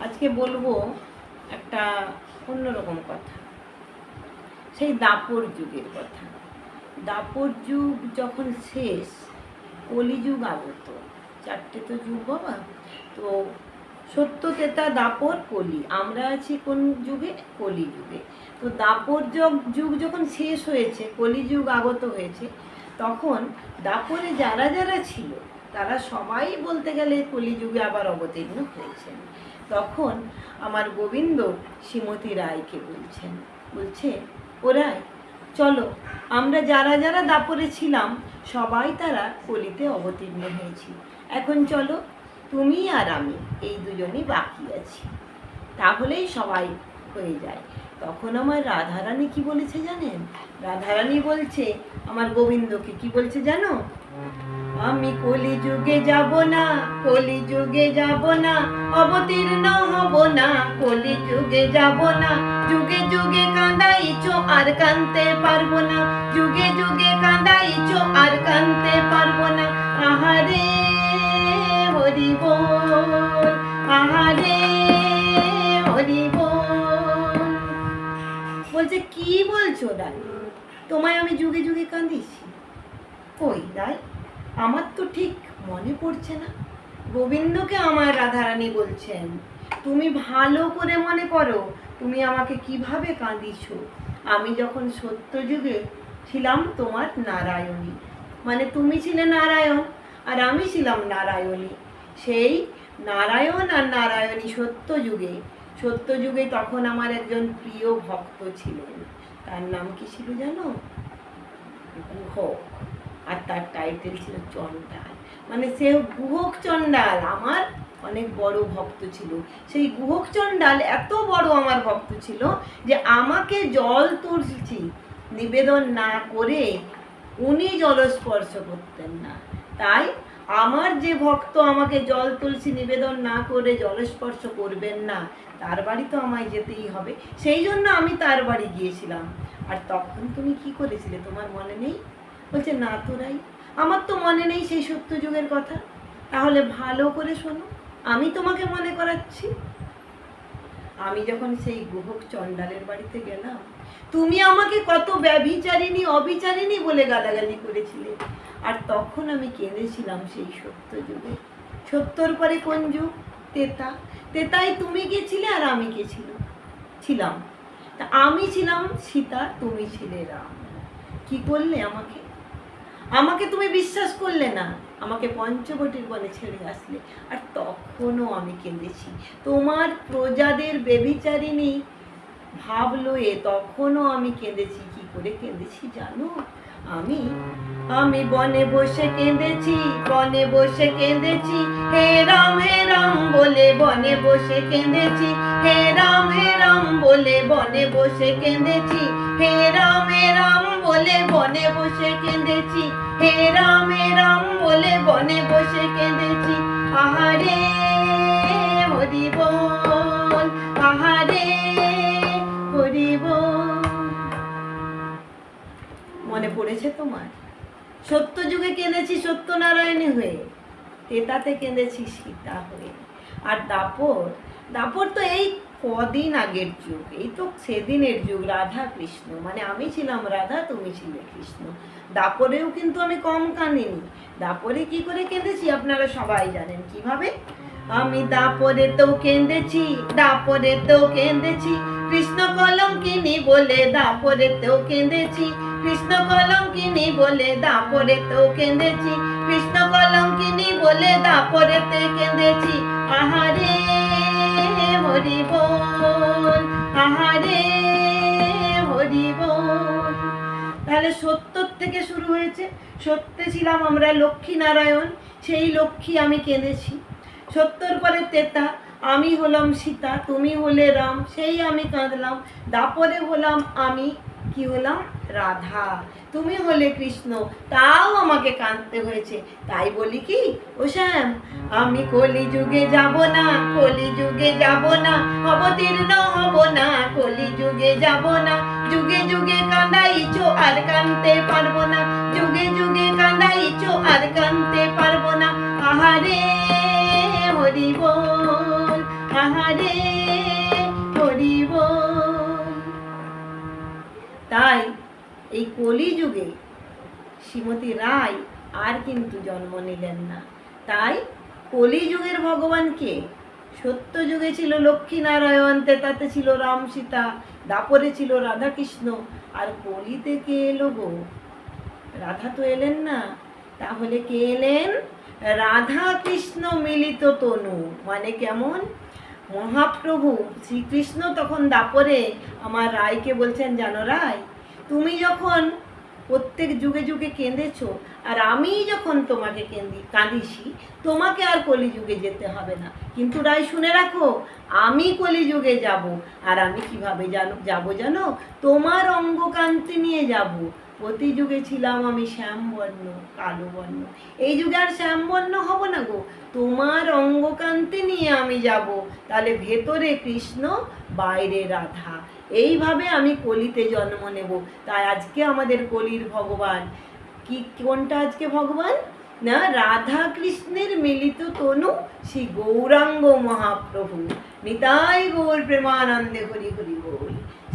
আজকে বলব একটা অন্যরকম কথা। সেই দাপর যুগের কথা। দাপর যুগ যখন শেষ, কলিযুগ আগত। চারটে তো যুগ বাবা। তো সত্য তেতা দাপর কলি। আমরা আছি কোন যুগে? কলি যুগে তো দাপর যুগ যুগ যখন শেষ হয়েছে, কলিযুগ আগত হয়েছে, তখন দাপরে যারা যারা ছিল তারা সবাই বলতে গেলে কলিযুগে আবার অবতীর্ণ হয়েছেন। তখন আমার গোবিন্দ শ্রীমতী রায়কে বলছেন, বলছে ওরাই চলো, আমরা যারা যারা দাপরে ছিলাম, সবাই তারা কলিতে অবতীর্ণ হয়েছি। এখন চলো, তুমি আর আমি এই দুজনই বাকি আছি। তাহলেই সবাই হয়ে যায়। তখন আমার রাধারানী কি বলেছে জানেন? রাধারানী বলছে, আমার গোবিন্দকে কি বলছে জানো? আমি কলি যুগে যাব না কলি যুগে যাব না, অবতীর্ণ হব না কলি যুগে যাব না। যুগে যুগে কাঁদাইছো আর কানতে পারব না, যুগে যুগে কাঁদাইছো আর কানতে পারব না। আহারে হরি বল, আহারে বলছে, কি বলছো রাই তোমায় আমি যুগে যুগে কাঁদিছি কই রাই আমার তো ঠিক মনে পড়ছে না। গোবিন্দকে আমার রাধারানী বলছেন, তুমি ভালো করে মনে করো, তুমি আমাকে কীভাবে কাঁদিছো আমি যখন সত্য যুগে ছিলাম তোমার নারায়ণী। মানে তুমি ছিলে নারায়ণ, আর আমি ছিলাম নারায়ণী। সেই নারায়ণ আর নারায়ণী সত্য যুগে সত্য যুগে তখন আমার একজন প্রিয় ভক্ত ছিলেন। তার নাম কি ছিল জানো? গুহক। আর তার টাইটেল ছিল চণ্ডাল। মানে সে গুহক চণ্ডাল আমার অনেক বড় ভক্ত ছিল। সেই গুহক চণ্ডাল এত বড় আমার ভক্ত ছিল যে আমাকে জল তুলছি, নিবেদন না করে উনি জলস্পর্শ করতেন না। তাই আমার যে ভক্ত আমাকে জল তুলসী নিবেদন না করে জলস্পর্শ করবেন না, তার বাড়ি তো আমায় যেতেই হবে। সেই জন্য আমি তার বাড়ি গিয়েছিলাম। আর তখন তুমি কি করেছিলে তোমার মনে নেই? বলছে, না তোরাই আমার তো মনে নেই সেই সত্য যুগের কথা। তাহলে ভালো করে শোনো, আমি তোমাকে মনে করাচ্ছি। আমি যখন সেই গুহক চণ্ডালের বাড়িতে গেলাম, তুমি আমাকে কত ব্যভিচারিণী, অবিচারিণী বলে গালাগালি করেছিলে। আর তখন আমি কেঁদেছিলাম সেই সত্য যুগে। সত্যর পরে কোন যুগ? তেতা। তেতায় তুমি গেছিলে আর আমি গেছিল ছিলাম? তা আমি ছিলাম সীতা, তুমি ছিলে রাম। কি করলে আমাকে? আমাকে তুমি বিশ্বাস করলে না। আমাকে পঞ্চবটির বনে ছেড়ে আসলে। আর তখনও আমি কেঁদেছি। তোমার প্রজাদের বেবিচারিণী ভাব এ, তখনও আমি কেঁদেছি। কি করে কেঁদেছি জানো? আমি আমি বনে বসে কেঁদেছি, বনে বসে কেঁদেছি। হে রাম হে রাম বলে বনে বসে কেঁদেছি। হে রাম হে রাম বলে বনে বসে কেঁদেছি। হে রাম হে রাম বলে বনে বসে কেঁদেছি। হে রাম হে রাম বলে বনে বসে কেঁদেছি। আহারে তোমার? সত্য যুগে কেঁদেছি সত্যনারায়ণী হয়ে। তেতাতে কেঁদেছি সীতা হয়ে। আর দাপর দাপর তো এই কদিন আগের যুগ, এই তো সেদিনের যুগ রাধা কৃষ্ণ মানে আমি ছিলাম রাধা, তুমি ছিলে কৃষ্ণ। দাপরেও কিন্তু আমি কম কাঁদিনি। দাপরে কি করে কেঁদেছি আপনারা সবাই জানেন কীভাবে? আমি দাপরে তো কেঁদেছি, দাপরে তো কেঁদেছি। কৃষ্ণ কলঙ্কিনী বলে দাপরে তো কেঁদেছি। কৃষ্ণ কলঙ্কিনী বলে দাপরে তো কেঁদেছি। কৃষ্ণ কলঙ্কিনী বলে দাপরেতে কেঁদেছি। আহারে হরি বল, আহারে হরি তাহলে সত্যর থেকে শুরু হয়েছে। সত্যে ছিলাম আমরা লক্ষ্মী নারায়ণ, সেই লক্ষ্মী আমি কেঁদেছি। সত্যর পরে তেতা আমি হলাম সীতা, তুমি হলে রাম, সেই আমি কাঁদলাম। দাপরে হলাম আমি, কি হলাম? রাধা। তুমি হলে কৃষ্ণ, তাও আমাকে কাঁদতে হয়েছে। তাই বলি কি, ও শ্যাম, আমি কলি যুগে যাব না কলি যুগে যাব না, অবতীর্ণ হব না কলি যুগে যাব না। যুগে যুগে কাঁদাইছো, আর কানতে পারব না। যুগে যুগে কাঁদাইছো, আর কানতে পারব না। আহারে হরি আহারে করিব তাই এই কলিযুগে শ্রীমতী রায় আর কিন্তু জন্ম নিলেন না। তাই কলিযুগের ভগবানকে সত্য যুগে ছিল লক্ষ্মীনারায়ণ তাতে ছিল রাম সীতা, দাপরে ছিল রাধাকৃষ্ণ, আর কলিতে কে এলো গো? রাধা তো এলেন না। তাহলে কে এলেন? রাধা কৃষ্ণ মিলিত তনু। মানে কেমন? মহাপ্রভু, শ্রীকৃষ্ণ তখন দাপরে আমার রায়কে বলছেন, জানো রায়, তুমি যখন প্রত্যেক যুগে যুগে কেঁদেছ, আর আমি যখন তোমাকে কেঁদি কাঁদিছি তোমাকে আর কলিযুগে যেতে হবে না। কিন্তু রায়, শুনে রাখো, আমি কলিযুগে যাব, আর আমি কীভাবে জানো, যাব জানো? তোমার অঙ্গকান্তি নিয়ে যাব প্রতি যুগে ছিলাম আমি শ্যামবর্ণ কালো বর্ণ এই যুগে আর শ্যামবর্ণ হব না গো। তোমার অঙ্গকান্তি নিয়ে আমি যাব। তাহলে ভেতরে কৃষ্ণ, বাইরে রাধা। এইভাবে আমি কলিতে জন্ম নেব। তাই আজকে আমাদের কলির ভগবান। কি, কোনটা আজকে ভগবান? না, রাধা কৃষ্ণের মিলিত তনু শ্রী গৌরাঙ্গ মহাপ্রভু। নিতাই গৌর প্রেমানন্দে হরি হরি বল।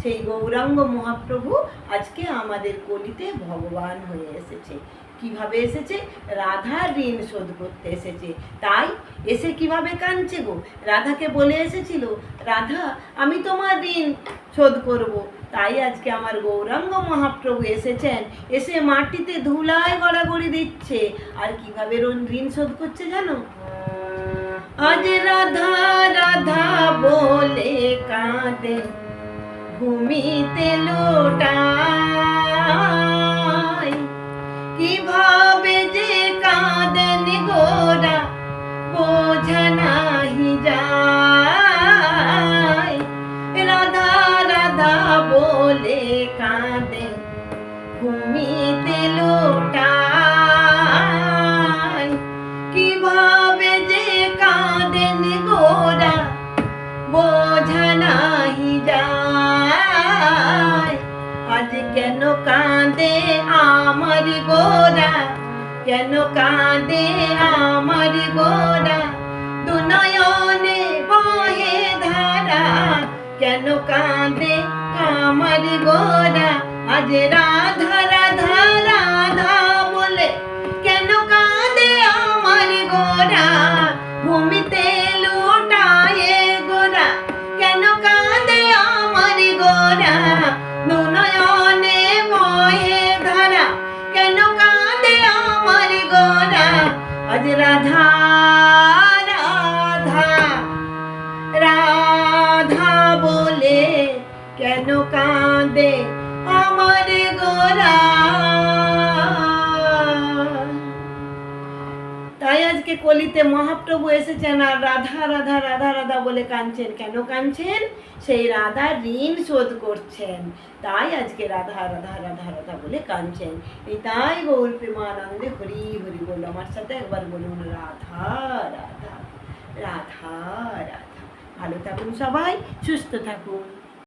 সেই গৌরাঙ্গ মহাপ্রভু আজকে আমাদের কলিতে ভগবান হয়ে এসেছে। কীভাবে এসেছে? রাধার ঋণ শোধ করতে এসেছে। তাই এসে কীভাবে কাঁদছে গো? রাধাকে বলে এসেছিল, রাধা, আমি তোমার ঋণ শোধ করব। তাই আজকে আমার গৌরাঙ্গ মহাপ্রভু এসেছেন। এসে মাটিতে ধুলায় গড়াগড়ি দিচ্ছে। আর কীভাবে ঋণ শোধ করছে জানো? আজ রাধা রাধা বলে কাঁদে। ভূমিতে লোটায় কীভাবে যে কাঁদেন গোরা বোঝা নাহি যায়। রাধা রাধা বলে কাঁদে কাঁদে আমার গোরা কেন কাঁদে আমার গোরা দুনয়নে বহে ধারা কেন কাঁদে আমার গোরা আজ রাধা রাধা কাঁদে আমার গোরা তাই আজকে কলিতে মহাপ্রভু এসেছেন আর রাধা রাধা রাধা রাধা বলে কাঁদছেন। কেন কাঁদছেন? সেই রাধা ঋণ শোধ করছেন। তাই আজকে রাধা রাধা রাধা রাধা বলে কাঁদছেন। এই তাই গৌর প্রেমানন্দে হরি হরি বল। আমার সাথে একবার বলুন, রাধা রাধা রাধা রাধা। ভালো থাকুন সবাই, সুস্থ থাকুন।